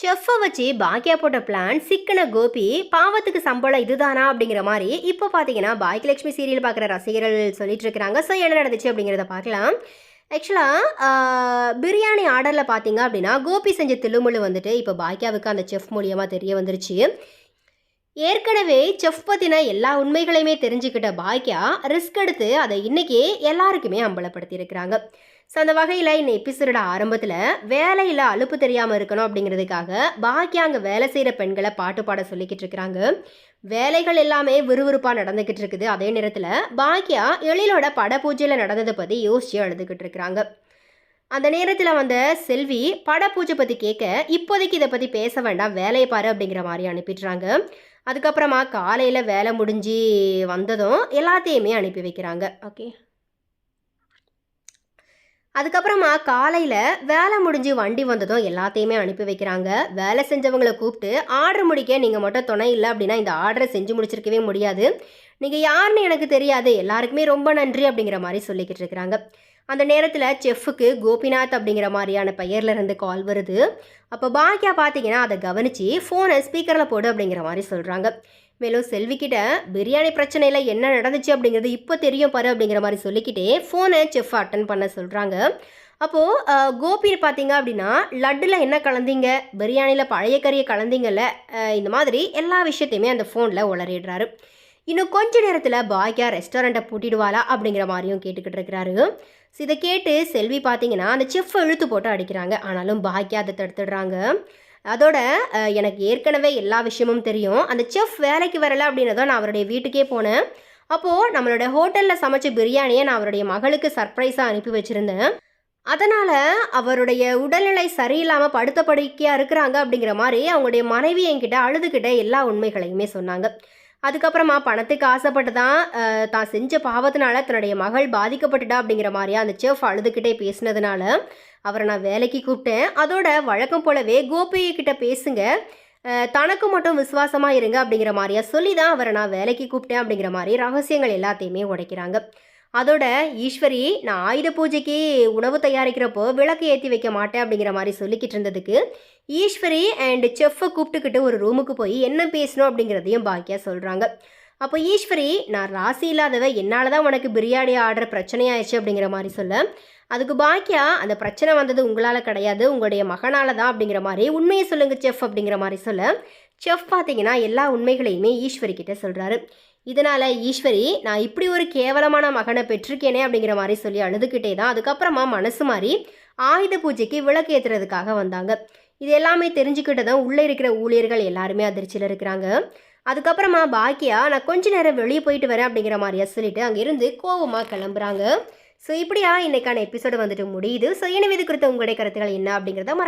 செஃப்பை வச்சு பாக்கியா போட்ட பிளான் சிக்கன கோபி பாவத்துக்கு சம்பளம் இதுதானா அப்படிங்கிற மாதிரி இப்போ பார்த்தீங்கன்னா பாக்கியலட்சுமி சீரியல் பார்க்குற ரசிகர்கள் சொல்லிட்டு இருக்கிறாங்க. ஸோ என்ன நடந்துச்சு அப்படிங்கிறத பார்க்கலாம். ஆக்சுவலாக பிரியாணி ஆர்டரில் பார்த்தீங்க அப்படின்னா கோபி செஞ்ச தில்லுமுள்ளு வந்துட்டு இப்போ பாக்கியாவுக்கு அந்த செஃப் மூலியமாக தெரிய வந்துருச்சு. ஏற்கனவே செஃப் பற்றின எல்லா உண்மைகளையுமே தெரிஞ்சுக்கிட்ட பாக்கியா ரிஸ்க் எடுத்து அதை இன்னைக்கு எல்லாருக்குமே அம்பலப்படுத்தியிருக்கிறாங்க. ஸோ அந்த வகையில் இந்த எபிசோட ஆரம்பத்தில் வேலையில் அலுப்பு தெரியாமல் இருக்கணும் அப்படிங்கிறதுக்காக பாக்கியா அங்கே வேலை செய்கிற பெண்களை பாட்டு பாட சொல்லிக்கிட்டு இருக்கிறாங்க. வேலைகள் எல்லாமே விறுவிறுப்பாக நடந்துக்கிட்டு இருக்குது. அதே நேரத்தில் பாக்கியா எழிலோட பட பூஜையில் நடந்ததை பற்றி யோசிச்சு அழுதுகிட்டு இருக்கிறாங்க. அந்த நேரத்தில் வந்த செல்வி பட பூஜை பற்றி கேட்க இப்போதைக்கு இதை பற்றி பேச வேண்டாம் வேலையை பாரு அப்படிங்கிற மாதிரி அனுப்பிடுறாங்க. அதுக்கப்புறமா காலையில் வேலை முடிஞ்சு வந்ததும் எல்லாத்தையுமே அனுப்பி வைக்கிறாங்க. ஓகே அதுக்கப்புறமா காலையில் வேலை முடிஞ்சு வண்டி வந்ததும் எல்லாத்தையுமே அனுப்பி வைக்கிறாங்க. வேலை செஞ்சவங்களை கூப்பிட்டு ஆர்டர் முடிக்க நீங்கள் மட்டும் துணை இல்லை அப்படின்னா இந்த ஆர்டரை செஞ்சு முடிச்சிருக்கவே முடியாது. நீங்கள் யாருன்னு எனக்கு தெரியாது. எல்லாருக்குமே ரொம்ப நன்றி அப்படிங்கிற மாதிரி சொல்லிக்கிட்டு இருக்கிறாங்க. அந்த நேரத்தில் செஃப்புக்கு கோபிநாத் அப்படிங்கிற மாதிரியான பெயரில் இருந்து கால் வருது. அப்போ பாக்கியா பார்த்தீங்கன்னா அதை கவனித்து ஃபோனை ஸ்பீக்கரில் போடு அப்படிங்கிற மாதிரி சொல்கிறாங்க மேலும் செல்விக்கிட்ட பிரியாணி பிரச்சனையில் என்ன நடந்துச்சு அப்படிங்கிறது இப்போ தெரியும் பாரு அப்படிங்கிற மாதிரி சொல்லிக்கிட்டே ஃபோனை செஃப் அட்டன் பண்ண சொல்கிறாங்க அப்போது கோபி பார்த்தீங்க அப்படின்னா லட்டில் என்ன கலந்தீங்க? பிரியாணியில் பழைய கறியை கலந்தீங்கல்ல? இந்த மாதிரி எல்லா விஷயத்தையுமே அந்த ஃபோனில் உளறிடுறாரு. இன்னும் கொஞ்ச நேரத்தில் பாக்யா ரெஸ்டாரண்ட்டை பூட்டிடுவாளா அப்படிங்கிற மாதிரியும் கேட்டுக்கிட்டு இருக்கிறாரு. ஸோ இதை கேட்டு செல்வி பார்த்தீங்கன்னா அந்த செஃப் இழுத்து போட்டு அடிக்கிறாங்க. ஆனாலும் பாக்யா அதை தடுத்துடுறாங்க. அதோட எனக்கு ஏற்கனவே எல்லா விஷயமும் தெரியும். அந்த செஃப் வேலைக்கு வரலை அப்படின்னதோ நான் அவருடைய வீட்டுக்கே போனேன். அப்போது நம்மளோட ஹோட்டலில் சமைச்ச பிரியாணியை நான் அவருடைய மகளுக்கு சர்ப்ரைஸாக அனுப்பி வச்சுருந்தேன். அதனால் அவருடைய உடல்நிலை சரியில்லாமல் படுத்த படுக்கையாக இருக்கிறாங்க அப்படிங்கிற மாதிரி அவங்களுடைய மனைவி என்கிட்ட அழுதுகிட்ட எல்லா உண்மைகளையுமே சொன்னாங்க. அதுக்கப்புறமா பணத்துக்கு ஆசைப்பட்டு தான் தான் செஞ்ச பாவத்தினால தன்னுடைய மகள் பாதிக்கப்பட்டுட்டா அப்படிங்கிற மாதிரியா அந்த செஃப் அழுதுகிட்டே பேசினதுனால அவரை நான் வேலைக்கு கூப்பிட்டேன். அதோட வழக்கம் போலவே கோபியை கிட்ட பேசுங்க. தனக்கு மட்டும் விசுவாசமாக இருங்க அப்படிங்கிற மாதிரியா சொல்லி தான் அவரை நான் வேலைக்கு கூப்பிட்டேன் அப்படிங்கிற மாதிரி ரகசியங்கள் எல்லாத்தையுமே உடைக்கிறாங்க. அதோட ஈஸ்வரி நான் ஆயுத பூஜைக்கு உணவு தயாரிக்கிறப்போ விளக்கு ஏற்றி வைக்க மாட்டேன் அப்படிங்கிற மாதிரி சொல்லிக்கிட்டு இருந்ததுக்கு ஈஸ்வரி அண்ட் செஃப்பை கூப்பிட்டுக்கிட்டு ஒரு ரூமுக்கு போய் என்ன பேசணும்? அப்படிங்கிறதையும் பாக்கியா சொல்கிறாங்க அப்போ ஈஸ்வரி நான் ராசி இல்லாதவ என்னால் தான் உனக்கு பிரியாணி ஆர்டர் பிரச்சனையாயிடுச்சு அப்படிங்கிற மாதிரி சொல்ல அதுக்கு பாக்கியா அந்த பிரச்சனை வந்தது உங்களால் கிடையாது உங்களுடைய மகனால தான் அப்படிங்கிற மாதிரி உண்மையை சொல்லுங்க செஃப் அப்படிங்கிற மாதிரி சொல்ல செஃப் பார்த்தீங்கன்னா எல்லா உண்மைகளையுமே ஈஸ்வரி கிட்ட சொல்கிறாரு இதனால் ஈஸ்வரி நான் இப்படி ஒரு கேவலமான மகனை பெற்றிருக்கேனே அப்படிங்கிற மாதிரி சொல்லி அழுதுகிட்டே தான் அதுக்கப்புறமா மனசு மாதிரி ஆயுத பூஜைக்கு விளக்கு ஏற்றுறதுக்காக வந்தாங்க. இது எல்லாமே தெரிஞ்சுக்கிட்டதும் உள்ளே இருக்கிற ஊழியர்கள் எல்லாருமே அதிர்ச்சியில் இருக்கிறாங்க. அதுக்கப்புறமா பாக்கியா நான் கொஞ்ச நேரம் வெளியே போயிட்டு வரேன் அப்படிங்கிற மாதிரியா சொல்லிட்டு அங்கேருந்து கோவமாக கிளம்புறாங்க. ஸோ இப்படியா இன்னைக்கான எபிசோடு வந்துட்டு முடியுது. ஸோ எனவே இது குறித்த உங்களுடைய கருத்துக்கள் என்ன அப்படிங்கிறத